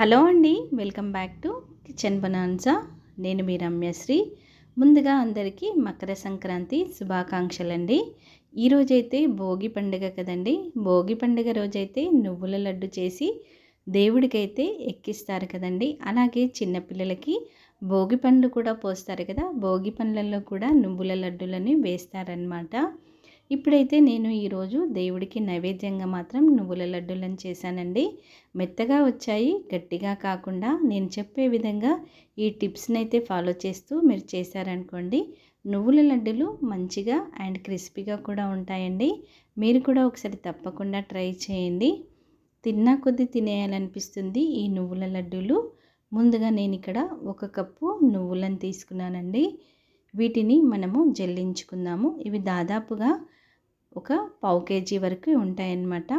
Hello అండి welcome back to kitchen బనాన్సా. నేను మీ రమ్యశ్రీ. ముందుగా అందరికీ మకర సంక్రాంతి శుభాకాంక్షలండి. ఈరోజైతే భోగి పండుగ కదండి. భోగి పండుగ రోజైతే నువ్వుల లడ్డు చేసి దేవుడికైతే ఎక్కిస్తారు కదండి. అలాగే చిన్నపిల్లలకి భోగి పండ్లు కూడా పోస్తారు కదా. భోగి పండ్లలో కూడా నువ్వుల లడ్డులని వేస్తారనమాట ఇప్పుడైతే నేను ఈరోజు దేవుడికి నైవేద్యంగా మాత్రం నువ్వుల లడ్డూలను చేశానండి. మెత్తగా వచ్చాయి గట్టిగా కాకుండా నేను చెప్పే విధంగా ఈ టిప్స్ని అయితే ఫాలో చేస్తూ మీరు చేశారనుకోండి నువ్వుల లడ్డులు మంచిగా అండ్ క్రిస్పీగా కూడా ఉంటాయండి. మీరు కూడా ఒకసారి తప్పకుండా ట్రై చేయండి. తిన్నా కొద్దీ తినేయాలనిపిస్తుంది ఈ నువ్వుల లడ్డూలు. ముందుగా నేను ఇక్కడ ఒక కప్పు నువ్వులను తీసుకున్నానండి. వీటిని మనము జల్లించుకుందాము. ఇవి దాదాపుగా ఒక పావు కేజీ వరకు ఉంటాయన్నమాట.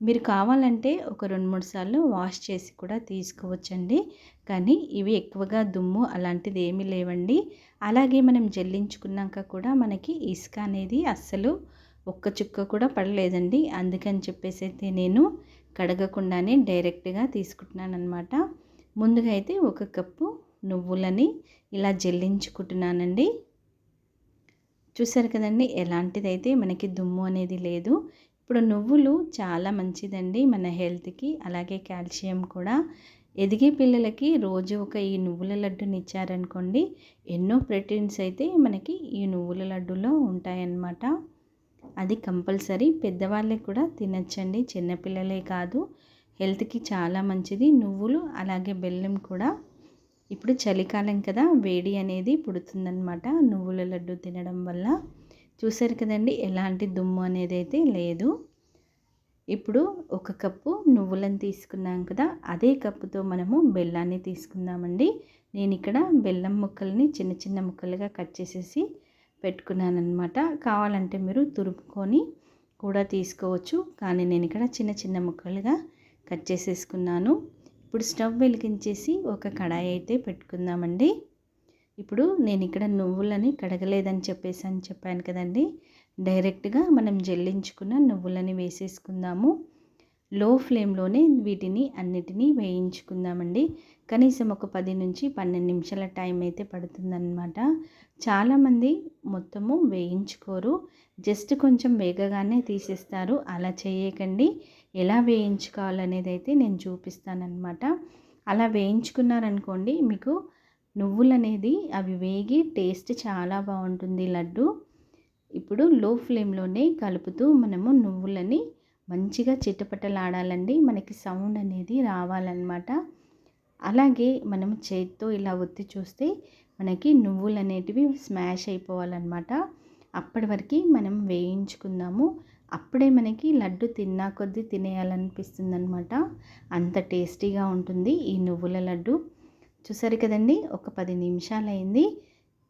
మీరు కావాలంటే ఒక రెండు మూడు సార్లు వాష్ చేసి కూడా తీసుకోవచ్చండి. కానీ ఇవి ఎక్కువగా దుమ్ము అలాంటిది ఏమీ లేవండి. అలాగే మనం జల్లించుకున్నాక కూడా మనకి ఇసుక అనేది అస్సలు ఒక్క చుక్క కూడా పడలేదండి. అందుకని చెప్పేసి అయితే నేను కడగకుండానే డైరెక్ట్గా తీసుకుంటున్నాను అనమాట ముందుగా అయితే ఒక కప్పు నువ్వులని ఇలా జల్లించుకుంటున్నానండి. చూసారు కదండి ఎలాంటిదైతే మనకి దుమ్ము అనేది లేదు. ఇప్పుడు నువ్వులు చాలా మంచిదండి మన హెల్త్కి అలాగే కాల్షియం కూడా. ఎదిగే పిల్లలకి రోజు ఒక ఈ నువ్వుల లడ్డుని ఇచ్చారనుకోండి ఎన్నో ప్రోటీన్స్ అయితే మనకి ఈ నువ్వుల లడ్డులో ఉంటాయన్నమాట. అది కంపల్సరీ పెద్దవాళ్ళే కూడా తినచ్చండి చిన్నపిల్లలే కాదు. హెల్త్కి చాలా మంచిది. నువ్వులు అలాగే బెల్లం కూడా ఇప్పుడు చలికాలం కదా వేడి అనేది పుడుతుందనమాట నువ్వుల లడ్డు తినడం వల్ల. చూసారు కదండి ఎలాంటి దుమ్ము అనేది అయితే లేదు. ఇప్పుడు ఒక కప్పు నువ్వులను తీసుకున్నాం కదా అదే కప్పుతో మనము బెల్లాన్ని తీసుకుందామండి. నేను ఇక్కడ బెల్లం ముక్కల్ని చిన్న చిన్న ముక్కలుగా కట్ చేసేసి పెట్టుకున్నాను అనమాట కావాలంటే మీరు తురుపుకొని కూడా తీసుకోవచ్చు. కానీ నేను ఇక్కడ చిన్న చిన్న ముక్కలుగా కట్ చేసేసుకున్నాను. ఇప్పుడు స్టవ్ వెలిగించేసి ఒక కడాయి అయితే పెట్టుకుందామండి. ఇప్పుడు నేను ఇక్కడ నువ్వులని కడగలేదని చెప్పేసి అని చెప్పాను కదండి. డైరెక్ట్గా మనం జల్లించుకున్న నువ్వులని వేసేసుకుందాము. లో ఫ్లేమ్లోనే వీటిని అన్నిటినీ వేయించుకుందామండి. కనీసం ఒక పది నుంచి పన్నెండు నిమిషాల టైం అయితే పడుతుందన్నమాట. చాలామంది మొత్తము వేయించుకోరు. జస్ట్ కొంచెం వేగగానే తీసేస్తారు. అలా చేయకండి. ఎలా వేయించుకోవాలనేది అయితే నేను చూపిస్తానమాట అలా వేయించుకున్నారనుకోండి మీకు నువ్వులు అనేది అవి వేగి టేస్ట్ చాలా బాగుంటుంది లడ్డు. ఇప్పుడు లో ఫ్లేమ్లోనే కలుపుతూ మనము నువ్వులని మంచిగా చిట్టపట్టలాడాలండి మనకి సౌండ్ అనేది రావాలన్నమాట. అలాగే మనం చేతితో ఇలా ఒత్తి చూస్తే మనకి నువ్వులు అనేటివి స్మాష్ అయిపోవాలన్నమాట. అప్పటి వరకు మనం వేయించుకుందాము. అప్పుడే మనకి లడ్డు తిన్నా కొద్దీ తినేయాలనిపిస్తుంది అనమాట అంత టేస్టీగా ఉంటుంది ఈ నువ్వుల లడ్డు. చూసారు కదండి? ఒక పది నిమిషాలు అయింది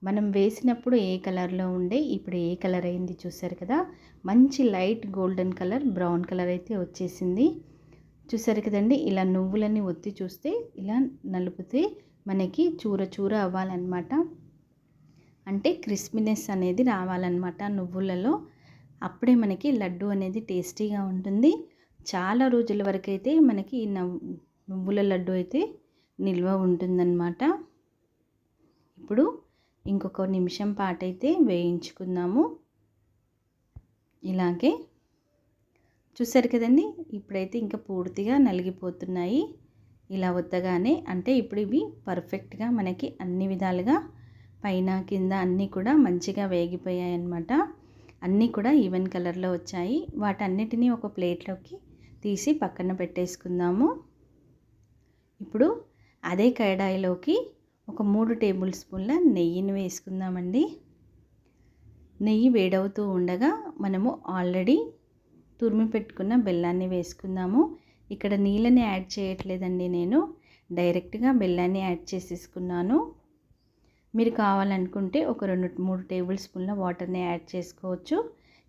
మనం వేసినప్పుడు ఏ కలర్లో ఉండే ఇప్పుడు ఏ కలర్ అయింది చూసారు కదా? మంచి light golden colour brown colour అయితే వచ్చేసింది. చూసారు కదండి? ఇలా నువ్వులని ఒత్తి చూస్తే ఇలా నలుపుతే మనకి చూర చూర అవ్వాలన్నమాట. అంటే క్రిస్పీనెస్ అనేది రావాలన్నమాట నువ్వులలో. అప్పుడే మనకి లడ్డు అనేది టేస్టీగా ఉంటుంది. చాలా రోజుల వరకు అయితే మనకి నువ్వుల లడ్డు అయితే నిల్వ ఉంటుందన్నమాట. ఇప్పుడు ఇంకొక నిమిషం పాటైతే వేయించుకుందాము. ఇలాగే చూసారు కదండి ఇప్పుడైతే ఇంకా పూర్తిగా నలిగిపోతున్నాయి. ఇలా వద్దగానే అంటే ఇప్పుడు ఇవి పర్ఫెక్ట్గా మనకి అన్ని విధాలుగా పైన కింద అన్నీ కూడా మంచిగా వేగిపోయాయి అన్నమాట అన్నీ కూడా ఈవెన్ కలర్లో వచ్చాయి. వాటన్నిటినీ ఒక ప్లేట్లోకి తీసి పక్కన పెట్టేసుకుందాము. ఇప్పుడు అదే కడాయిలోకి ఒక మూడు టేబుల్ స్పూన్ల నెయ్యిని వేసుకుందామండి. నెయ్యి వేడవుతూ ఉండగా మనము ఆల్రెడీ తురిమి పెట్టుకున్న బెల్లాన్ని వేసుకుందాము. ఇక్కడ నీళ్ళని యాడ్ చేయట్లేదండి నేను డైరెక్ట్గా బెల్లాన్ని యాడ్ చేసేసుకున్నాను. మీరు కావాలనుకుంటే ఒక రెండు మూడు టేబుల్ స్పూన్ల వాటర్ని యాడ్ చేసుకోవచ్చు.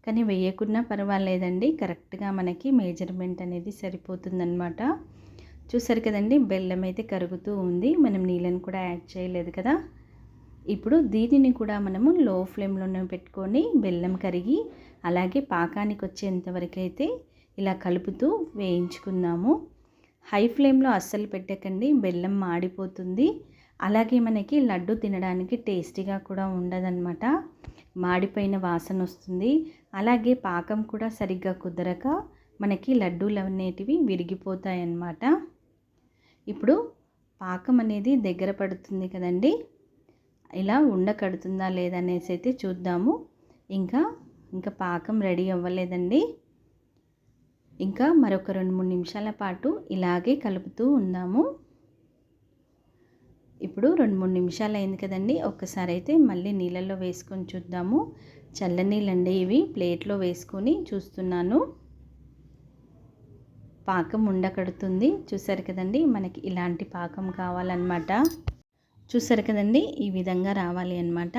కానీ వేయకున్నా పర్వాలేదండి కరెక్ట్గా మనకి మేజర్మెంట్ అనేది సరిపోతుందన్నమాట. చూసారు కదండి బెల్లం అయితే కరుగుతూ ఉంది. మనం నీళ్ళని కూడా యాడ్ చేయలేదు కదా. ఇప్పుడు దీనిని కూడా మనము లో ఫ్లేమ్లోనే పెట్టుకొని బెల్లం కరిగి అలాగే పాకానికి వచ్చేంతవరకు అయితే ఇలా కలుపుతూ వేయించుకుందాము. హై ఫ్లేమ్లో అస్సలు పెట్టకండి బెల్లం మాడిపోతుంది. అలాగే మనకి లడ్డు తినడానికి టేస్టీగా కూడా ఉండదన్నమాట. మాడిపోయిన వాసన వస్తుంది. అలాగే పాకం కూడా సరిగ్గా కుదరక మనకి లడ్డూలు అనేటివి విరిగిపోతాయి అన్నమాట ఇప్పుడు పాకం అనేది దగ్గర పడుతుంది కదండి. ఇలా ఉండకడుతుందా లేదనేసి అయితే చూద్దాము. ఇంకా ఇంకా పాకం రెడీ అవ్వలేదండి. ఇంకా మరొక రెండు మూడు నిమిషాల పాటు ఇలాగే కలుపుతూ ఉందాము. ఇప్పుడు రెండు మూడు నిమిషాలు అయింది కదండి. ఒక్కసారి అయితే మళ్ళీ నీళ్ళల్లో వేసుకొని చూద్దాము. చల్లనీళ్ళండి ఇవి. ప్లేట్లో వేసుకొని చూస్తున్నాను. పాకం ఉండకడుతుంది. చూసారు కదండి మనకి ఇలాంటి పాకం కావాలన్నమాట. చూసారు కదండి ఈ విధంగా రావాలి అనమాట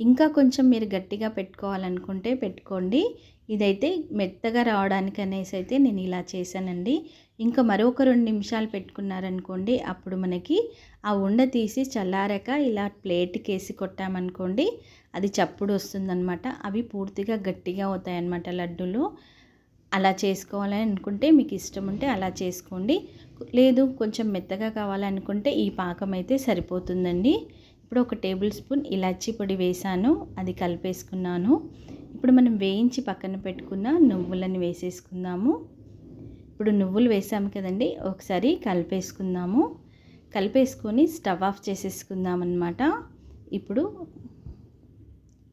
ఇంకా కొంచెం మీరు గట్టిగా పెట్టుకోవాలనుకుంటే పెట్టుకోండి. ఇదైతే మెత్తగా రావడానికి అనేసి అయితే నేను ఇలా చేశానండి. ఇంకా మరొక రెండు నిమిషాలు పెట్టుకున్నారనుకోండి అప్పుడు మనకి ఆ ఉండ తీసి చల్లారాక ఇలా ప్లేట్కి వేసి కొట్టామనుకోండి అది చప్పుడు వస్తుందన్నమాట. అవి పూర్తిగా గట్టిగా అవుతాయి అన్నమాట లడ్డూలు. అలా చేసుకోవాలని అనుకుంటే మీకు ఇష్టం ఉంటే అలా చేసుకోండి. లేదు కొంచెం మెత్తగా కావాలనుకుంటే ఈ పాకం అయితే సరిపోతుందండి. ఇప్పుడు ఒక టేబుల్ స్పూన్ ఇలాచీ పొడి వేసాను అది కలిపేసుకున్నాను. ఇప్పుడు మనం వేయించి పక్కన పెట్టుకున్న నువ్వులని వేసేసుకుందాము. ఇప్పుడు నువ్వులు వేసాము కదండి ఒకసారి కలిపేసుకుందాము. కలిపేసుకొని స్టవ్ ఆఫ్ చేసేసుకుందాం అనమాట ఇప్పుడు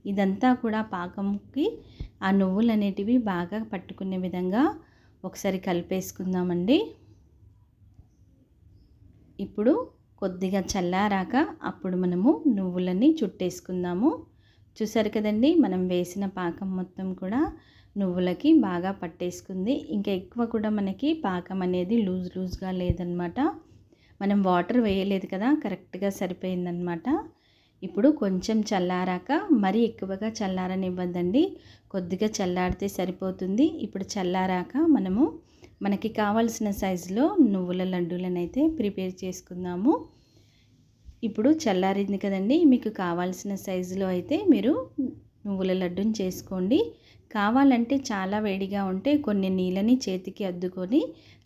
ఇదంతా కూడా పాకంకి ఆ నువ్వులు అనేటివి బాగా పట్టుకునే విధంగా ఒకసారి కలిపేసుకుందామండి. ఇప్పుడు కొద్దిగా చల్లారాక అప్పుడు మనము నువ్వులని చుట్టేసుకుందాము. చూసారు కదండి మనం వేసిన పాకం మొత్తం కూడా నువ్వులకి బాగా పట్టేసుకుంది. ఇంకా ఎక్కువ కూడా మనకి పాకం అనేది లూజ్ లూజ్గా లేదనమాట. మనం వాటర్ వేయలేదు కదా కరెక్ట్గా సరిపోయిందనమాట. ఇప్పుడు కొంచెం చల్లారాక మరీ ఎక్కువగా చల్లారనివ్వద్దండి. కొద్దిగా చల్లారితే సరిపోతుంది. ఇప్పుడు చల్లారాక మనము మనకి కావాల్సిన సైజులో నువ్వుల లడ్డూలను అయితే ప్రిపేర్ చేసుకుందాము. ఇప్పుడు చల్లారింది కదండి. మీకు కావాల్సిన సైజులో అయితే మీరు నువ్వుల లడ్డూని చేసుకోండి. కావాలంటే చాలా వేడిగా ఉంటే కొన్ని నీళ్ళని చేతికి అద్దుకొని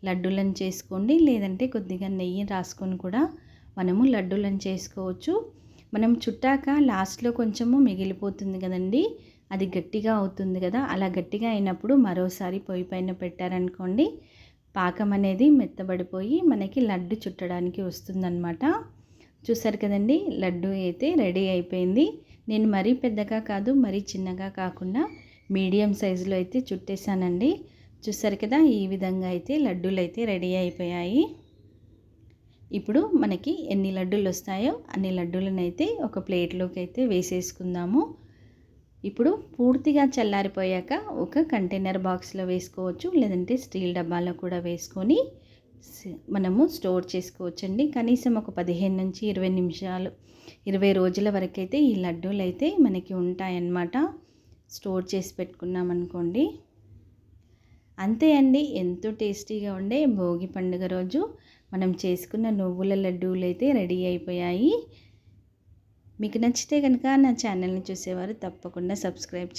లడ్డూలను చేసుకోండి. లేదంటే కొద్దిగా నెయ్యి రాసుకొని కూడా మనము లడ్డూలను చేసుకోవచ్చు. మనం చుట్టాక లాస్ట్లో కొంచెము మిగిలిపోతుంది కదండి. అది గట్టిగా అవుతుంది కదా. అలా గట్టిగా అయినప్పుడు మరోసారి పొయ్యి పైన పెట్టారనుకోండి పాకం అనేది మెత్తబడిపోయి మనకి లడ్డు చుట్టడానికి వస్తుందన్నమాట. చూసారు కదండి లడ్డు అయితే రెడీ అయిపోయింది. నేను మరీ పెద్దగా కాదు మరీ చిన్నగా కాకుండా మీడియం సైజులో అయితే చుట్టేశానండి. చూసారు కదా ఈ విధంగా అయితే లడ్డూలు అయితే రెడీ అయిపోయాయి. ఇప్పుడు మనకి ఎన్ని లడ్డూలు వస్తాయో అన్ని లడ్డూలనైతే ఒక ప్లేట్లోకి అయితే వేసేసుకుందాము. ఇప్పుడు పూర్తిగా చల్లారిపోయాక ఒక కంటైనర్ బాక్స్లో వేసుకోవచ్చు లేదంటే స్టీల్ డబ్బాలో కూడా వేసుకొని మనము స్టోర్ చేసుకోవచ్చండి. కనీసం ఒక పదిహేను నుంచి ఇరవై నిమిషాలు ఇరవై రోజుల వరకు అయితే ఈ లడ్డూలు అయితే మనకి ఉంటాయన్నమాట. స్టోర్ చేసి పెట్టుకున్నాం అనుకోండి అంతే అండి. ఎంతో టేస్టీగా ఉండే భోగి పండుగ రోజు. మనం చేసుకున్న నువ్వుల లడ్డూలు అయితే రెడీ అయిపోయాయి. మీకు నచ్చితే కనుక నా ఛానల్ని చూసేవారు తప్పకుండా సబ్స్క్రైబ్